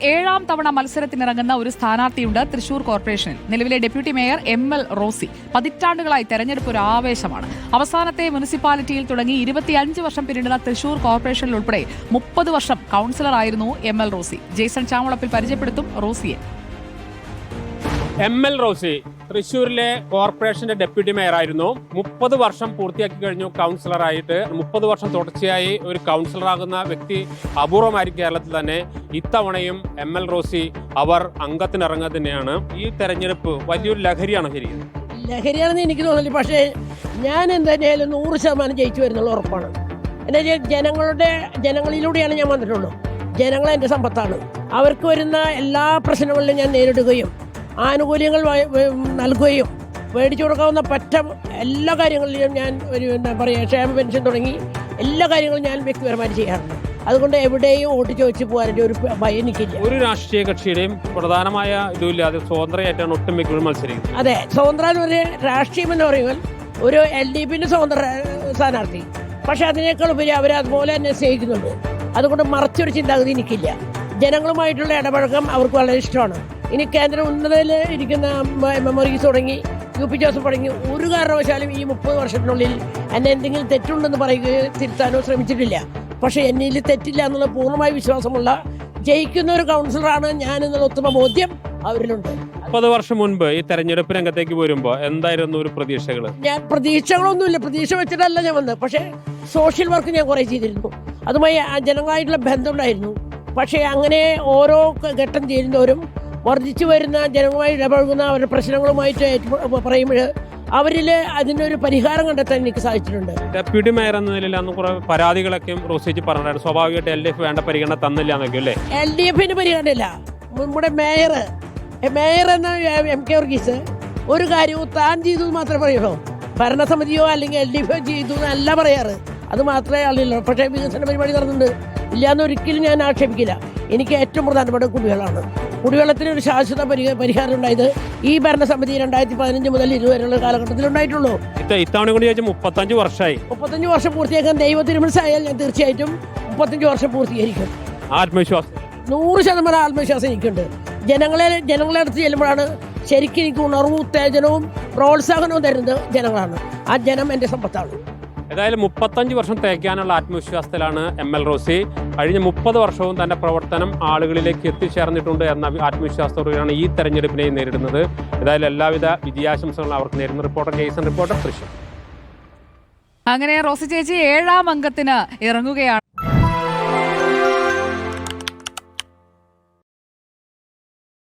ഏഴാം തവണ മത്സരത്തിനിറങ്ങുന്ന ഒരു സ്ഥാനാർത്ഥിയുണ്ട് തൃശൂർ കോർപ്പറേഷനിൽ. നിലവിലെ deputy mayor M L Rosy. പതിറ്റാണ്ടുകളായി തെരഞ്ഞെടുപ്പ് ഒരു ആവേശമാണ്. അവസാനത്തെ മുനിസിപ്പാലിറ്റിയിൽ തുടങ്ങി ഇരുപത്തിയഞ്ച് വർഷം പിന്നിടുന്ന തൃശൂർ കോർപ്പറേഷനിൽ ഉൾപ്പെടെ മുപ്പത് വർഷം കൌൺസിലറായിരുന്നു എം എൽ റോസി. ജെയ്സൺ ചാമുളപ്പിൽ പരിചയപ്പെടുത്തും റോസിയെ. എം എൽ റോസി തൃശ്ശൂരിലെ കോർപ്പറേഷന്റെ ഡെപ്യൂട്ടി മേയർ ആയിരുന്നു. മുപ്പത് വർഷം പൂർത്തിയാക്കി കഴിഞ്ഞു കൗൺസിലറായിട്ട്. മുപ്പത് വർഷം തുടർച്ചയായി ഒരു കൗൺസിലറാകുന്ന വ്യക്തി അപൂർവമായിരിക്കും കേരളത്തിൽ തന്നെ ഇത്തവണയും എം എൽ റോസി അവർ അംഗത്തിനിറങ്ങുക തന്നെയാണ് ഈ തെരഞ്ഞെടുപ്പ് വലിയൊരു ലഹരിയാണ് ശരിക്കും. ലഹരിയാണെന്ന് എനിക്ക് തോന്നില്ല പക്ഷേ ഞാൻ എന്തായാലും നൂറ് ശതമാനം ജയിച്ചു വരുന്നുള്ള ഉറപ്പാണ്. എന്നാ ജനങ്ങളുടെ ജനങ്ങളിലൂടെയാണ് ഞാൻ വന്നിട്ടുള്ളൂ ജനങ്ങൾ എന്റെ സമ്പത്താണ്. അവർക്ക് വരുന്ന എല്ലാ പ്രശ്നങ്ങളിലും ഞാൻ നേരിടുകയും ആനുകൂല്യങ്ങൾ നൽകുകയും മേടിച്ചു കൊടുക്കാവുന്ന പറ്റ എല്ലാ കാര്യങ്ങളിലും ഞാൻ ഒരു എന്താ പറയുക ക്ഷേമ പെൻഷൻ തുടങ്ങി എല്ലാ കാര്യങ്ങളും ഞാൻ വ്യക്തിപരമായിട്ട് ചെയ്യാറുണ്ട്. അതുകൊണ്ട് എവിടെയും വോട്ട് ചോദിച്ച് പോകാനുള്ള ഒരു ഭയം എനിക്കില്ല. ഒരു രാഷ്ട്രീയ കക്ഷിയുടെയും പ്രധാനമായ ഇതുമില്ലാതെ സ്വതന്ത്രമായിട്ടാണ് ഒട്ടുമിക്ക മത്സരിക്കുന്നത്. അതെ സ്വതന്ത്ര എന്ന് പറഞ്ഞ രാഷ്ട്രീയം എന്ന് പറയുമ്പോൾ ഒരു എൽ ഡി പിന്റെ സ്വതന്ത്ര സ്ഥാനാർത്ഥി. പക്ഷെ അതിനേക്കാൾ ഉപരി അവർ അതുപോലെ തന്നെ സ്നേഹിക്കുന്നുണ്ട്. അതുകൊണ്ട് മറച്ചൊരു ചിന്താഗതി എനിക്കില്ല. ജനങ്ങളുമായിട്ടുള്ള ഇടപഴക്കം അവർക്ക് വളരെ ഇഷ്ടമാണ്. ഇനി കേന്ദ്ര ഉന്നതയിൽ ഇരിക്കുന്ന മെമ്മറീസ് തുടങ്ങി യു പി ജോസഫ് തുടങ്ങി ഒരു കാരണവശാലും ഈ മുപ്പത് വർഷത്തിനുള്ളിൽ എന്നെ എന്തെങ്കിലും തെറ്റുണ്ടെന്ന് പറയുകയോ തിരുത്താനോ ശ്രമിച്ചിട്ടില്ല. പക്ഷെ എന്നിൽ തെറ്റില്ല എന്നുള്ള പൂർണമായ വിശ്വാസമുള്ള ജയിക്കുന്ന ഒരു കൗൺസിലറാണ് ഞാൻ എന്നുള്ള ഉത്തമ ബോധ്യം അവരിലുണ്ട്. മുപ്പത് വർഷം മുൻപ് ഈ തെരഞ്ഞെടുപ്പ് രംഗത്തേക്ക് വരുമ്പോൾ എന്തായിരുന്നു ഒരു പ്രതീക്ഷകൾ ഞാൻ പ്രതീക്ഷകളൊന്നുമില്ല. പ്രതീക്ഷ വെച്ചിട്ടല്ല ഞാൻ വന്നത്. പക്ഷേ സോഷ്യൽ വർക്ക് ഞാൻ കുറേ ചെയ്തിരുന്നു. അതുമായി ജനങ്ങളായിട്ടുള്ള ബന്ധമുണ്ടായിരുന്നു. പക്ഷേ അങ്ങനെ ഓരോ ഘട്ടം ചെയ്യുന്നവരും വർദ്ധിച്ചു വരുന്ന ജനങ്ങളുമായി ഇടപഴകുന്ന അവരുടെ പ്രശ്നങ്ങളുമായിട്ട് പറയുമ്പോൾ അവരിൽ അതിനൊരു പരിഹാരം കണ്ടെത്താൻ എനിക്ക് സാധിച്ചിട്ടുണ്ട്. ഡെപ്യൂട്ടി മേയർ എന്ന നിലയിൽ അന്ന് കുറെ പരാതികളൊക്കെ റോസിച്ച് പറഞ്ഞിട്ടുണ്ട് സ്വാഭാവികമായിട്ട് എൽ ഡി എഫ് വേണ്ട പരിഗണന തന്നില്ല എന്നൊക്കെ അല്ലേ? എൽ ഡി എഫിന് പരിഗണനയില്ല. നമ്മുടെ മേയർ മേയർ എന്ന എം കെ വർഗീസ് ഒരു കാര്യവും താൻ ചെയ്തു മാത്രമേ പറയുള്ളൂ. ഭരണസമിതിയോ അല്ലെങ്കിൽ എൽ ഡി എഫോ ചെയ്തു എന്നല്ല പറയാറ്. അത് മാത്രമേ ആളില്ല പക്ഷേ വികസന പരിപാടി നടന്നിട്ടുണ്ട്. ഇല്ലാന്ന് ഒരിക്കലും ഞാൻ ആക്ഷേപിക്കില്ല. എനിക്ക് ഏറ്റവും പ്രധാനപ്പെട്ട കുടിവെള്ളമാണ് കുടിവെള്ളത്തിന് ഒരു ശാശ്വത പരിഹ പരിഹാരം ഉണ്ടായത് ഈ ഭരണസമിതി രണ്ടായിരത്തി പതിനഞ്ച് മുതൽ ഇതുവരെയുള്ള കാലഘട്ടത്തിൽ ഉണ്ടായിട്ടുള്ളൂ. ഇത്ത- ഇത്തവണ കൊണ്ട് ചോദിച്ചാൽ മുപ്പത്തഞ്ച് വർഷമായി മുപ്പത്തഞ്ച് വർഷം പൂർത്തിയാക്കാൻ ദൈവ തിരുമനസായാൽ ഞാൻ തീർച്ചയായിട്ടും മുപ്പത്തഞ്ച് വർഷം പൂർത്തീകരിക്കും. ആത്മവിശ്വാസം. നൂറ് ശതമാനം ആത്മവിശ്വാസം എനിക്കുണ്ട്. ജനങ്ങളെ ജനങ്ങളെ അടുത്ത് ചെല്ലുമ്പോഴാണ് ശരിക്കും എനിക്ക് ഉണർവും ഉത്തേജനവും പ്രോത്സാഹനവും തരുന്നത് ജനങ്ങളാണ്. ആ ജനം എന്റെ സമ്പത്താണ് ഏതായാലും മുപ്പത്തഞ്ച് വർഷം തേക്കാനുള്ള ആത്മവിശ്വാസത്തിലാണ് എം എൽ റോസി. കഴിഞ്ഞ മുപ്പത് വർഷവും തന്റെ പ്രവർത്തനം ആളുകളിലേക്ക് എത്തിച്ചേർന്നിട്ടുണ്ട് എന്ന ആത്മവിശ്വാസത്തോടെയാണ് ഈ തെരഞ്ഞെടുപ്പിനെ നേരിടുന്നത്. ഏതായാലും എല്ലാവിധ വിദ്യാശംസകളും അവർക്ക് നേരുന്ന. Reporter Jaison reporter Thrissur. അങ്ങനെ റോസി ചേച്ചി ഏഴാം അംഗത്തിന് ഇറങ്ങുകയാണ്.